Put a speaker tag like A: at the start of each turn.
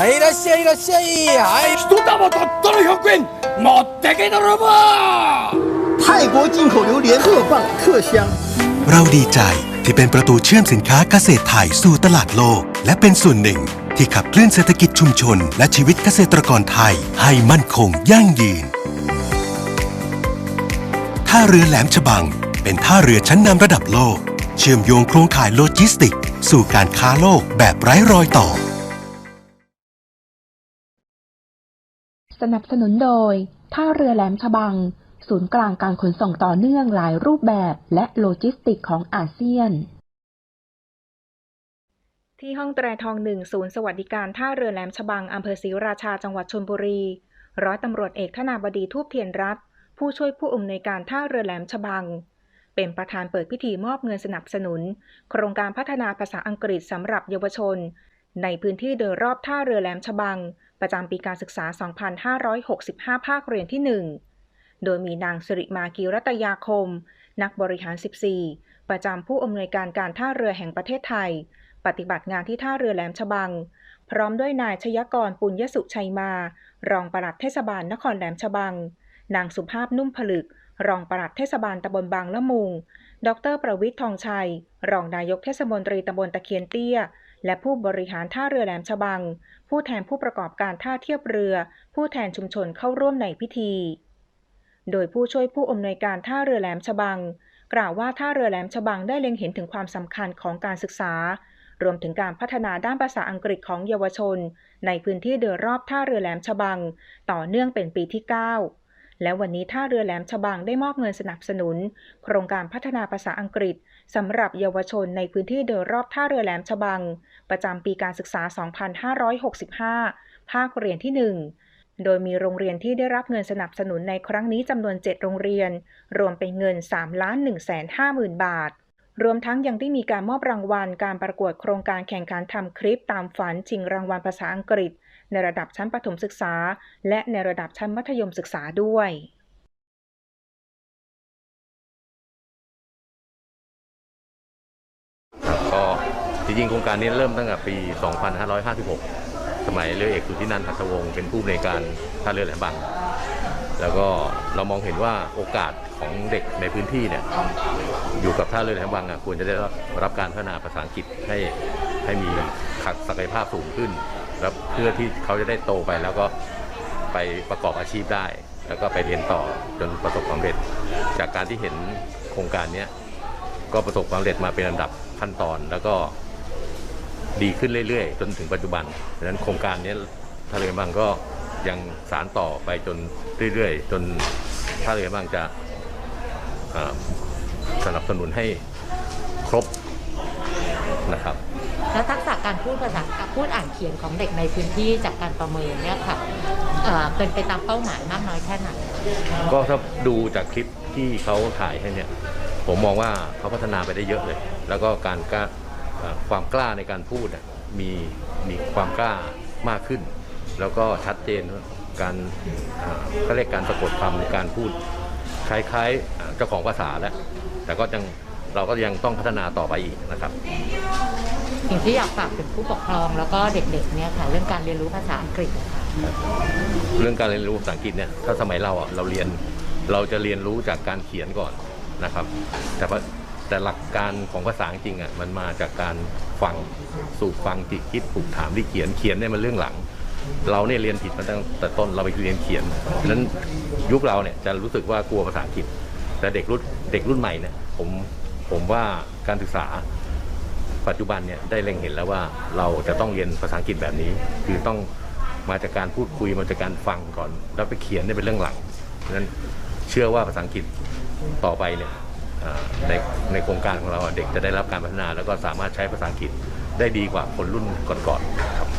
A: はいいらっしゃいいらっしゃいはい
B: 一玉たったの100円持ってけ泥棒
C: 泰国进口榴莲特棒特香。
D: เราดีใจที่เป็นประตูเชื่อมสินค้าเกษตรไทยสู่ตลาดโลก และเป็นส่วนหนึ่งที่ขับเคลื่อนเศรษฐกิจชุมชน และชีวิตเกษตรกรไทย ให้มั่นคงยั่งยืน ท่าเรือแหลมฉบัง เป็นท่าเรือชั้นนำระดับโลก เชื่อมโยงโครงข่ายโลจิสติก สู่การค้าโลกแบบไร้รอยต่อ
E: สนับสนุนโดย ท่าเรือแหลมฉบัง ศูนย์กลางการขนส่งต่อเนื่องหลายรูปแบบและโลจิสติกของอาเซียน
F: ที่ห้องแตรทองหนึ่งศูนย์สวัสดิการท่าเรือแหลมฉบังอำเภอศรีราชาจังหวัดชลบุรี ร้อยตำรวจเอกธนาบดีทูปเทียนรัตน์ผู้ช่วยผู้อำนวยการท่าเรือแหลมฉบัง เป็นประธานเปิดพิธีมอบเงินสนับสนุน โครงการพัฒนาภาษาอังกฤษสำหรับเยาวชน ในพื้นที่โดยรอบท่าเรือแหลมฉบัง ประจำปีการศึกษา 2565 ภาคเรียนที่ 1 โดยมีนางสิริมากีรัตยาคม นักบริหาร 14 ประจำผู้อำนวยการการท่าเรือแห่งประเทศไทย ปฏิบัติงานที่ท่าเรือแหลมฉบัง พร้อมด้วยนายชยกรปุญยสุชัยมา รองปลัดเทศบาลนครแหลมฉบัง นางสุภาพนุ่มผลึก รองปลัดเทศบาลตำบลบางละมุง ดร ประวิทย์ทองชัย รองนายกเทศมนตรีตำบลตะเคียนเตี้ย และผู้บริหารท่าเรือแหลมฉบัง ผู้แทนผู้ประกอบการท่าเทียบเรือ ผู้แทนชุมชนเข้าร่วมในพิธี โดยผู้ช่วยผู้อำนวยการท่าเรือแหลมฉบัง กล่าวว่าท่าเรือแหลมฉบังได้เล็งเห็นถึงความสำคัญของการศึกษา รวมถึงการพัฒนาด้านภาษาอังกฤษของเยาวชน ในพื้นที่โดยรอบท่าเรือแหลมฉบัง ต่อเนื่องเป็นปีที่ 9 และวันนี้ท่าเรือแหลมฉบังได้มอบเงินสนับสนุน โครงการพัฒนาภาษาอังกฤษสำหรับเยาวชนในพื้นที่โดยรอบท่าเรือแหลมฉบัง ประจำปีการศึกษา 2565 ภาคเรียนที่ 1 โดยมีโรงเรียนที่ได้รับเงินสนับสนุนในครั้งนี้จำนวน 7 โรงเรียน รวมเป็นเงิน 3 ล้าน1 5 0 0 0 0 บาท รวมทั้งยังได้มีการมอบรางวัลการประกวดโครงการแข่งขันทำคลิปตามฝันชิงรางวัลภาษาอังกฤษ ในระดับชั้นประถมศึกษา และในระดับชั้นมัธยมศึกษาด้วย
G: ครับก็จริงๆโครงการนี้เริ่มตั้งแต่ปี 2556 สมัยเรือเอกสุทธินันท์หัตถวงศ์เป็นผู้ในการท่าเรือแหลมบังแล้วก็เรามองเห็นว่าโอกาสของเด็กในพื้นที่เนี่ยอยู่กับท่าเรือแหลมบังควรจะได้รับการพัฒนาภาษาอังกฤษให้ให้มีศักยภาพสูงขึ้น แล้วเพื่อที่เขาจะได้โตไปแล้วก็ไปประกอบอาชีพได้ แล้วก็ไปเรียนต่อจนประสบความสำเร็จ จากการที่เห็นโครงการเนี้ยก็ประสบความสำเร็จมาเป็นลำดับขั้นตอนแล้วก็ดีขึ้นเรื่อยๆ จนถึงปัจจุบันดังนั้นโครงการนี้ท่าเรือบางก็ยังสารต่อไปจนเรื่อยๆ จนท่าเรือบางจะอ่าสนับสนุนให้ครบ นะครับ
H: แล้วทักษะการพูดภาษาพูดอ่านเขียนของเด็กในพื้นที่จากการประเมินเนี่ยค่ะเอ่อเป็นไปตามเป้าหมายมากน้อยแค่ไหน
G: ก็ถ้าดูจากคลิปที่เขาถ่ายให้เนี่ย ผมมองว่าเขาพัฒนาไปได้เยอะเลย แล้วก็การกล้าเอ่อความกล้าในการพูดอะมีมีความกล้ามากขึ้น แล้วก็ชัดเจนการเอ่อเขาเรียกการสะกดคำในการพูดคล้ายๆเอ่อเจ้าของภาษาแล้วแต่ก็ยัง เราก็ยังต้องพัฒนาต่อไปอีกนะครับ
H: สิ่งที่อยากฝากถึงผู้ปกครองแล้วก็เด็กๆเนี่ยค่ะเรื่องการเรียนรู้ภาษาอังกฤษค่ะ
G: เรื่องการเรียนรู้ภาษาอังกฤษเนี่ยถ้าสมัยเราอะเราเรียนเราจะเรียนรู้จากการเขียนก่อนนะครับ แต่ว่าแต่หลักการของภาษาจริงๆอะมันมาจากการฟังสูตรฟังจิตคิดผูกถามที่เขียนเขียนเนี่ยมันเรื่องหลัง เราเนี่ยเรียนผิดมาตั้งแต่ต้นเราไปเรียนเขียนฉะนั้นยุคเราเนี่ยจะรู้สึกว่ากลัวภาษาอังกฤษแต่เด็กรุ่นเด็กรุ่นใหม่เนี่ยผม ผมว่าการศึกษาปัจจุบันเนี่ยได้เล็งเห็นแล้วว่าเราจะต้องเรียนภาษาอังกฤษแบบนี้ คือต้องมาจากการพูดคุยมาจากการฟังก่อน แล้วไปเขียนเนี่ยเป็นเรื่องหลังเพราะฉะนั้นเชื่อว่าภาษาอังกฤษต่อไปเนี่ยในในโครงการของเราเด็กจะได้รับการพัฒนา แล้วก็สามารถใช้ภาษาอังกฤษได้ดีกว่าคนรุ่นก่อนๆครับ